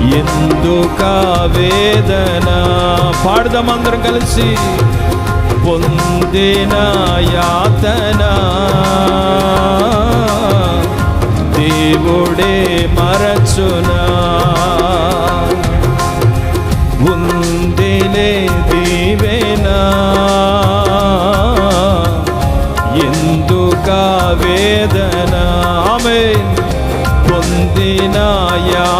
ఎందుక వేదన? పాడదాం అందరం కలిసి. పొందిన యాతన. దేవుడే మరచునా. ఉందిలే దీవెనా. ఎందుక వేదన? ఆమె పొందిన యా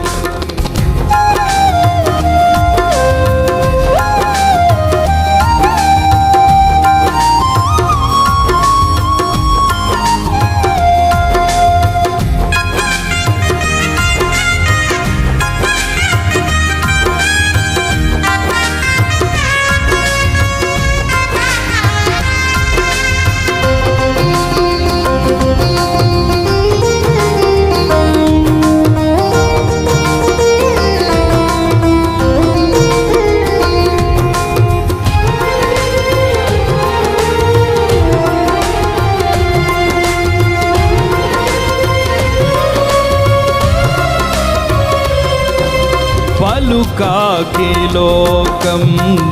లోకం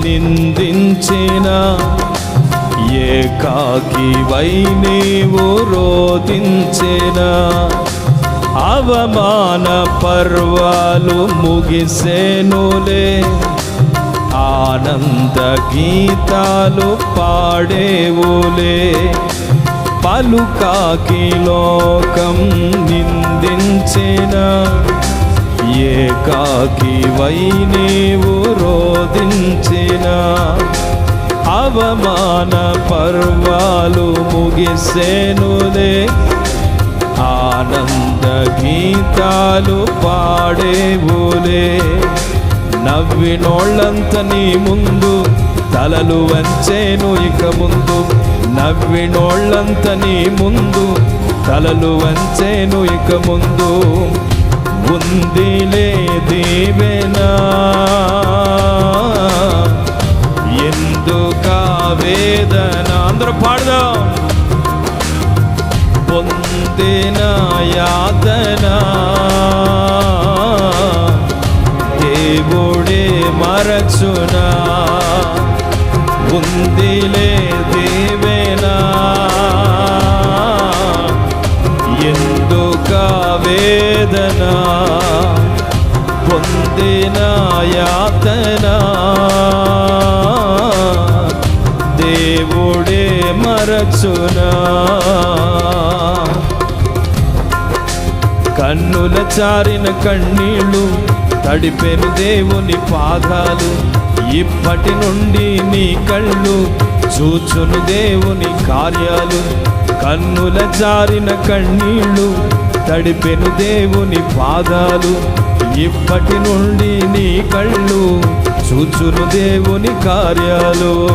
నిందించిన ఏకాకి వై నీవు రోధించిన. అవమాన పర్వాలు ముగిసేనులే ఆనంద గీతాలు పాడేవులే. పలుకాకి లోకం నిందించిన ఏకాకివై నీవు రోధించిన అవమాన పర్వాలు ముగిసేనులే. ఆనంద గీతాలు పాడేవులే. నవ్వినోళ్ళంత నీ ముందు తలలు వంచేను ఇక ముందు. నవ్వినోళ్ళంత నీ ముందు తలలు వంచేను ఇక ముందు. ఉందిలే దీవెనా? ఎందుక వేదన అందరూ పాడదాం. పొందిన యాతన? దేవుడే మరచునా? ఉందిలే వేదన పొందిన యాతన దేవుడే మరచునా కన్నుల చారిన కన్నీళ్ళు తడిపెను దేవుని పాదాలు ఇప్పటి నుండి నీ కళ్ళు చూచును దేవుని కార్యాలు కన్నుల జారిన కన్నీళ్ళు తడిపెను దేవుని పాదాలు. ఇప్పటి నుండి నీ కళ్ళు చూచును దేవుని కార్యాలు.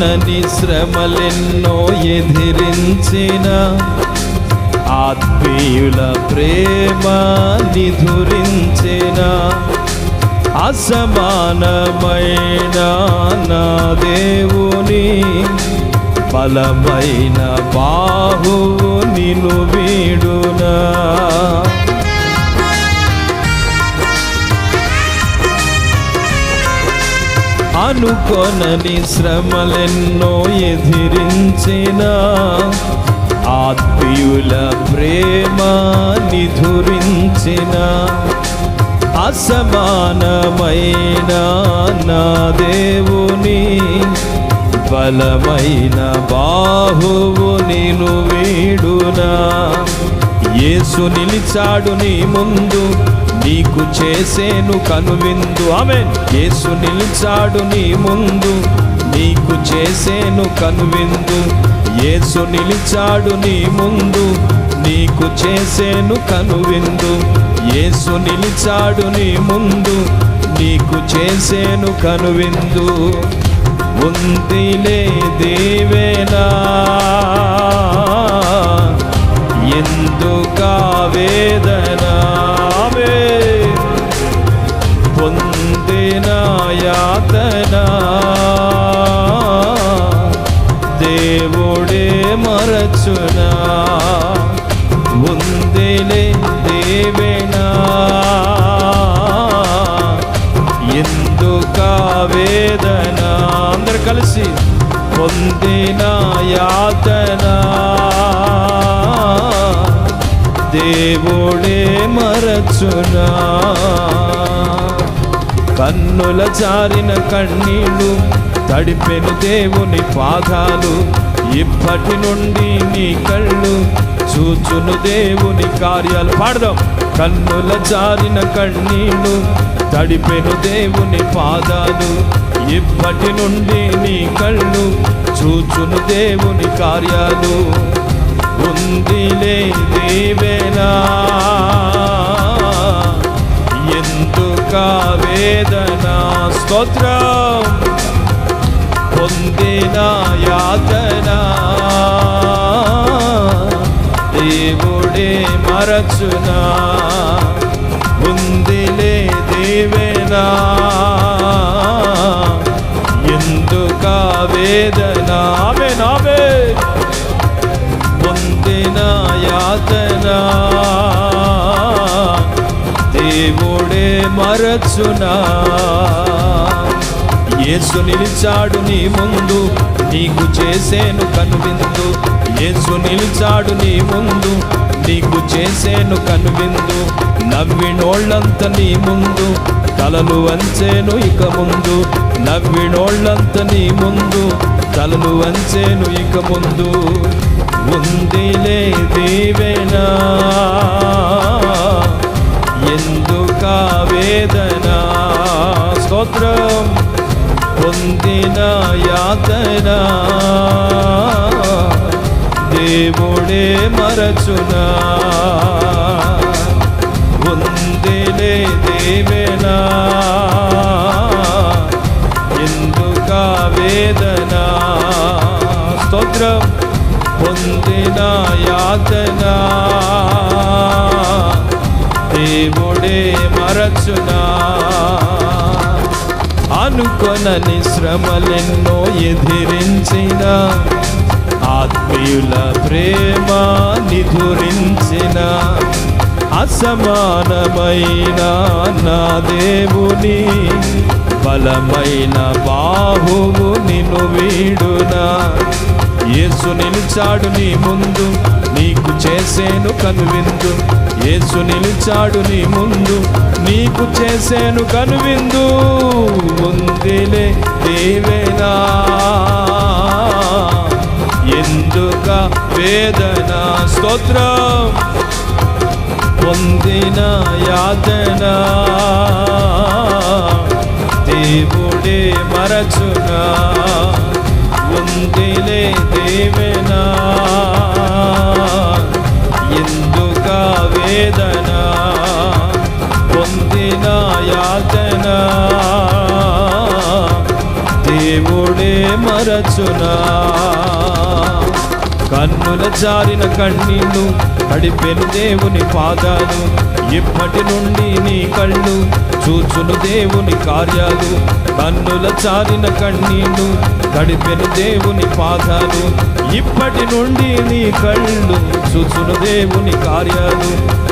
అనుకొనని శ్రమలెన్నో ఎదిరించిన ఆత్మీయుల ప్రేమ నిధురించిన అసమానమైన నా దేవుని బలమైన బాహువు నిను అనుకొనని శ్రమలెన్నో ఎదిరించిన? ఆత్మీయుల ప్రేమ నిధురించిన? అసమానమైన నా దేవుని బలమైన బాహువు నేను వీడునా? యేసు నిలిచాడు నీ ముందు నీకు చేసేను కనువిందు. ఆమె యేసు నిలిచాడు నీ ముందు. నీకు చేసేను కనువిందు. యేసు నిలిచాడు నీ ముందు. నీకు చేసేను కనువిందు. యేసు నిలిచాడు నీ ముందు. నీకు చేసేను కనువిందు. ఉందిలే దేవేనా. వేదన. అందరు కలిసి పొందిన యాతన. దేవుడే మరచునా. కన్నుల జారిన కన్నీళ్ళు తడిపెను దేవుని పాదాలు. ఇప్పటి నుండి నీ కళ్ళు చూచును దేవుని కార్యాలు. పాడదాం. కన్నుల జారిన కన్నీళ్ళు తడిపెను దేవుని పాదాలు. ఇప్పటి నుండి నీ కళ్ళు చూచును దేవుని కార్యాలు. ఉందిలే దేవేనా ఎందుక వేదన స్తోత్రం? పొందిన యాతనా. దేవుడే మరచునా ఉందిలే దేవేనా ఎందుక వేదన ఆమె నావే పొందిన యాతన దేవుడే మరచునా. యేసు నిలిచాడు నీ ముందు నీకు చేసేను కనువిందు. యేసు నిలిచాడు నీ ముందు నీకు చేసేను కనువిందు. నవ్వినోళ్ళంత నీ ముందు తలలు వంచేను ఇక ముందు. నవ్వినోళ్ళంత నీ ముందు తలలు వంచేను ఇక ముందు. ఉందిలే దేవేనా. నా యాతనా. దేవుడే మరచునా. ఉందిలే దేవేనా. ఎందుక వేదనా? స్తోత్రం. పొందిన యాతనా. దేవుడే మరచునా. అనుకొనని శ్రమలెన్నో ఎదిరించిన ఆత్మీయుల ప్రేమ నిధురించిన అసమానమైన నా దేవుని బలమైన బాహువు నిన్ను వీడునా. యేసు నిలిచాడు నీ ముందు నీకు చేసేను కనువిందు. యేసు నిలిచాడు నీ ముందు నీకు చేసేను కనువిందు. ఉందిలే దేవేనా ఎందుక వేదన స్తోత్రం? పొందిన యాతన? దేవుడే మరచునా? ఉందిలే దేవేనా? ఎందుక వేదన? పొందిన యాతన? దేవుడే మరచునా? కన్నుల జారిన కన్నీళ్ళు తడిపెను దేవుని పాదాలు ఇప్పటి నుండి నీ కళ్ళు చూచును దేవుని కార్యాలు. కన్నుల చారిన కన్నీళ్ళు తడిపెను దేవుని పాదాలు ఇప్పటి నుండి నీ కళ్ళు చూచును దేవుని కార్యాలు.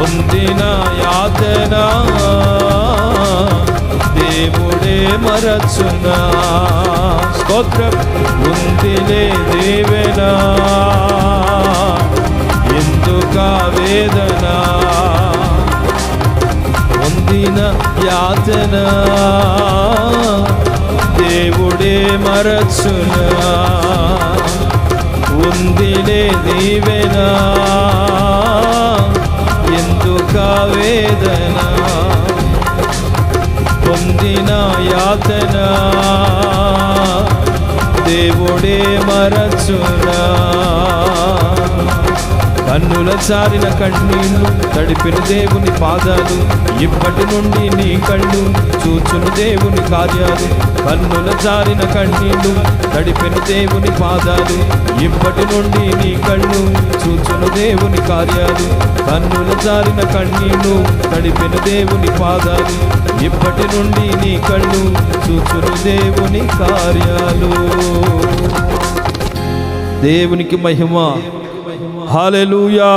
పొందిన యాతన. దేవుడే మరచునా స్తోత్రం ఉందిలే దేవనా. ఎందుక వేదన? పొందిన యాతన. దేవుడే మరచునా ఉందిలే దీవెనా. వేదన పొందిన యాతన. దేవుడే మరచునా. కన్నుల చారిన కన్నీళ్ళు తడిపిన దేవుని పాదాలు ఇప్పటి నుండి నీ కళ్ళు చూచును దేవుని కార్యాలు. కన్నుల చారిన కన్నీళ్ళు తడిపిన దేవుని పాదాలు ఇప్పటి నుండి నీ కళ్ళు చూచును దేవుని కార్యాలు. కన్నుల చారిన కన్నీళ్ళు తడిపిన దేవుని పాదాలు ఇప్పటి నుండి నీ కళ్ళు చూచును దేవుని కార్యాలు. దేవునికి మహిమ. హాలెలూయా